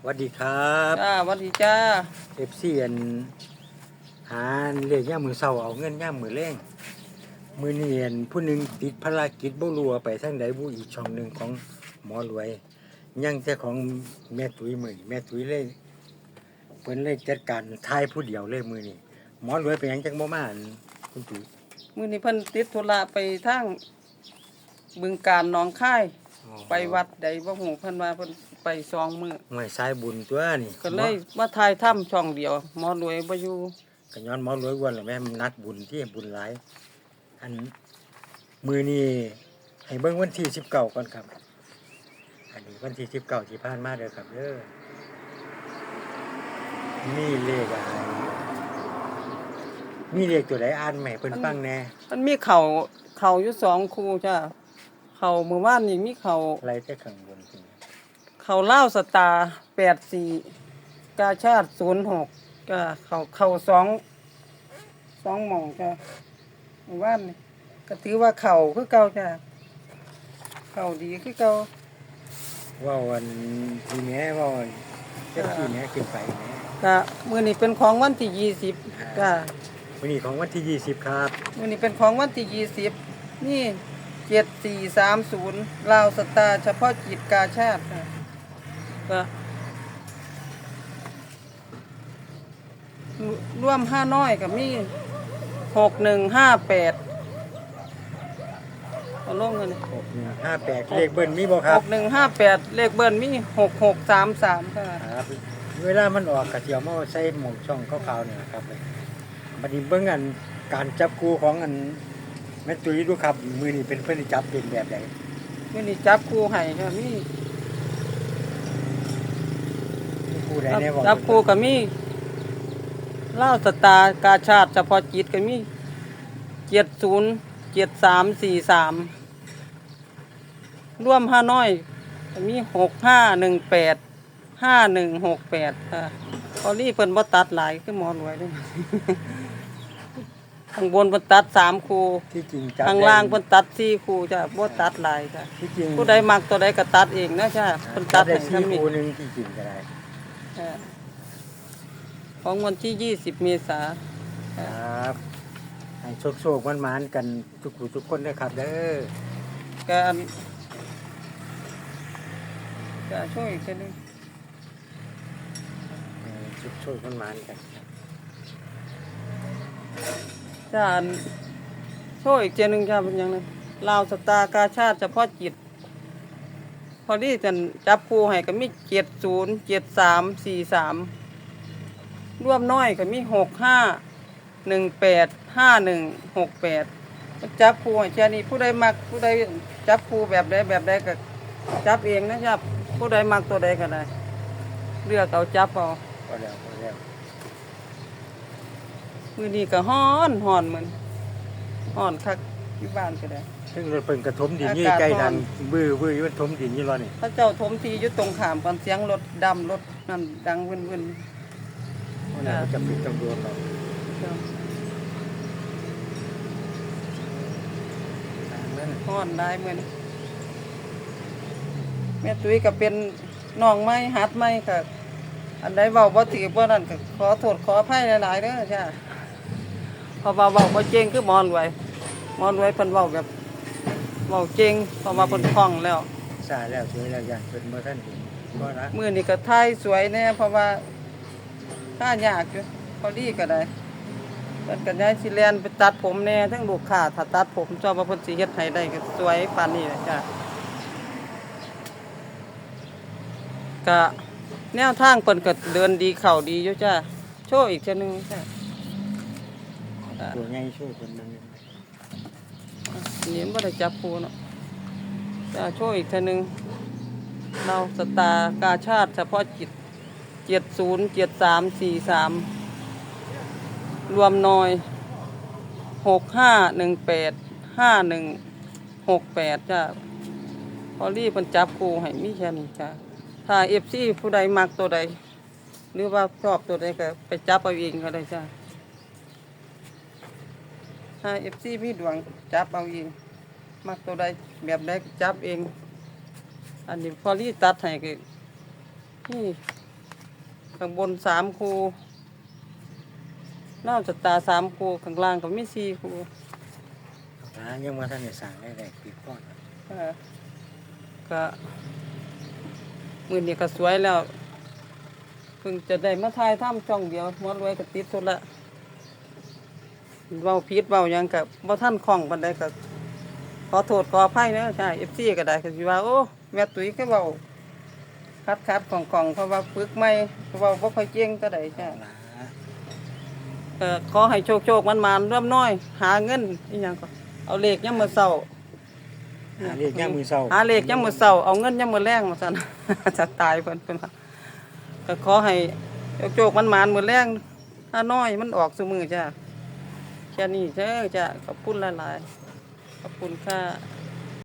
สวัสดีครับจ้าหวัสดีจ้าเอฟซีอันหาเรียกย่ามมือเศร้าเอาเงินย่ามมือแรงมือเนียนผู้หนึ่งติดภารกิจบ่รัวาไปทางใดผู้อีกช่องหนึ่งของหมอรวย ยังแต่ของแม่ตุ้ยมือนี้แม่ตุ้ยเลยเพิ่นเลยจัดการทายผู้เดียวเลยมือนี้หมอรวยไปหยังจังบ่มาอั่นคุณตุ้ยมื้อนี้เพิ่นติดธุระไปทางบึงการหนองค่ายอ๋อ ไปวัดใดบ่ฮู้เพิ่นว่าเพิ่นไปสองมื้อห่วยสายบุญตัวนี่ก็เลยมาถ่ายถ้ำช่องเดียว หมอรวยบ่อยู่ก็ย้อนหมอรวยอ้วนแหละแม่มันนัดบุญที่บุญหลายอันมือนี้ให้เบิ่งวันที่สิบเก้าก่อนครับ อันนี้วันที่สิบเก้าที่ผ่านมาเด้อครับเด้อมีเลขอะไรมีเลขตัวใดอ่านใหม่เพิ่นฟังแหน่มันมีเข่าเข่าอยู่สองคู่จ้า เข่าเมื่อวานนี่มีเข่าอะไรแต่ข้างบนขึ้นเข่าเล่าวสตาร์84กาชาติ06ก็เข่าเข่าสองสองหม่องจ้าเมื่อวานนี่ก็ถือว่าเข่าคือเก่าจ้าเข่าดีคือเก่าว่าวันที่แม่ว่าเจ้าที่แม่ขึ้นไปแม่ก็มื้อนี้เป็นของวันที่ยี่สิบจ้าวันนี้ของวันที่ยี่สิบครับ มื้อนี้เป็นของวันที่ยี่สิบนี่ เจ็ดสี่สามศูนย์ลาวสตาร์เฉพาะกิจกาชาติค่ะก็ร่วมห้าน้อยกับมีหกหนึ่งห้าแปดเอาลงเงินหกหนึ่งห้าแปดเลขเบิ้ลมีบ่คหรับกหนึ่งห้าแปดเลขเบิ้ลมีหกหกสามสามค่ะ ครับ เวลามันออกกระเทียมเอาใส่หมองช่องขาวๆเนี่ยครับเลยบัดนี้เบิ่งอันการจับคู่ของอัน แม่ตุ้ยดูครับ มือนี้เป็นเพิ่นสิจับเป็นแบบใดมื้อนี้จับคู่ให้ค่ะมีมีคู่ใดแน่บ่รับครูก็มีเล่าวสตาร์กาชาติเฉพาะจิตก็มีเจ็ดศูนย์เจ็ดสามสี่สามร่วมห้าน้อยก็มีหกห้าหนึ่งแปดห้าหนึ่งหกแปดค่ะพอลี่เพิ่นบ่ตัดหลายคือหมอนไว้เด้วย ข้างบนเพิ่นตัดสามคูที่จริงจับข้างล่างเพิ่นตัดสี่คูจ้ะบ่ตัดหลายจ้ะที่จริงผู้ใดมักตัวใดก็ตัดเองนะจ้ะเพิ่นตัดได้ให้สี่ทำนี่คู่หนึงที่จริงก็ได้ค่ะของวันที่ยี่สิบเมษาครับให้โชคๆมันมานๆกันทุกผู้ทุกคนนะครับเด้อการจะช่วยกันงให้โชคๆมันมานๆกัน จะอันช่วยอีกเจนึงจะเป็นยังไงลาวสตากาชาติเฉพาะจิต พอดีจันจับคู่ให้ก็มีเจ็ดศูนย์เจ็ดสามสี่สามร่วมน้อยก็มีหกห้าหนึ่งแปดห้าหนึ่งหกแปดจับคู่ให้แค่นี้ผู้ใดมักผู้ใดจับคู่แบบใดแบบใดก็จับเองนะครับ ผู้ใดมักตัวใดก็ได้ เลือกเอาจับเอาพอแล้วพอแล้ว มือนี้ก็ฮ้อนฮ้อนเหมือนฮ้อนคักอยู่บ้านก็ได้ซึ่งรถเพิ่นกระทมดินนี่อากาศใกล้ร้ดัอนงบื้อบื้ออยู่มันทมดินอยู่รอนี่พระเจ้าถมทีอยู่ตรงขามกันเสียงรถดำรถนั่นดังเว้นเพราะนั้นมันจะปิดจำนวนเราๆจ้ะทางนั้นฮ้อนได้เหมือนแม่ตุ้ยก็เป็นน้องไม้หัดไม้ค่ะอันใดเว้าบ่ถือบ่นั่นก็ขอโทษขออภัยหลายๆเด้อจ้า เพราะว่าเว้าบ่เก่งคือหมอนรวยหมอนรวยเพิ่นเว้าแบบเว้าเก่งเพราะว่าเพิ่นคล่องแล้วสายแล้วสวยแล้วอย่างเป็นเมื่อท่านเห็นก็นะมือนี่ก็ถ่ายสวยแน่เพราะว่าถ้ายากอยู่พอดีก็ได้เพิ่นก็ย้ายสิแลนไปตัดผมแน่ทั้งลูกค้าถ้าตัดผมเจ้าว่าเพิ่นสิเฮ็ดให้ได้ก็สวยปานนี้แหละจ้ะก็แนวทางเพิ่นก็เดินดีเข้าดีอยู่จ้ะโชว์อีกเทื่อนึงจ้ะตัวใหญ่ช่วยคนนึงอันนี้มันบ่ได้จับปูเนาะจะโชว์อีกทื่อนึงเราสตาร์กาชาติเฉพาะจิตเจ็ดศูนย์เจ็ดสามสี่สามรวมนอยหกห้าหนึ่งแปดห้าหนึ่งหกแปดจ้ะพอรีบมันจับคู่ให้มีแค่นี้จ้ะถ้าเอฟซีผู้ใดมักตัวใด หรือว่าชอบตัวใดก็ไปจับเอาเองก็ได้จ้ะ ถ้าเอฟซีมีดวงจับเอาเองมักตัวใดแบบใดก็จับเอง อันนี้พอรีตัดให้ก็นี่ข้างบนสามคูนอกจากตาสามคูข้างล่างก็มีสี่คูนะยังว่าท่านได้สั่งได้แรกปิดก่อนเออก็มือนี้ก็สวยแล้วเพิ่งจะได้มาถ่ายทำช่องเดียวหมอรวยก็ติดสุดละ เว้าพิษเว้าหยังกับบ่ท่านคล่องปานใดก็ขอโทษขออภัยเนอะใช่ FC ก็ได้ก็สิว่าโอ้แม่ตุ้ยก็เว้าคัดคัดของของเพราะว่าฝึกใหม่เพราะว่าบ่ค่อยเก่งก็ได้ใช่นะเออขอให้โชคโชคมันมานๆร่วมน้อย หาเงินอีหยังก็เอาเลขยามมื้อเช้าหาเรียกย่ามมือเศร้าหาเลขยามมื้อเช้าเอาเงินยามมื้อแลงมาซั่นจะตายเพิ่นเพิ่นว่าก็ขอให้โชคโชคมันมานๆมื้อแลงถ้าน้อยมันออกซุมื้อจ้ะ แค่นี้เด้อจ้ะขอบคุณหลายๆขอบคุณค่ะ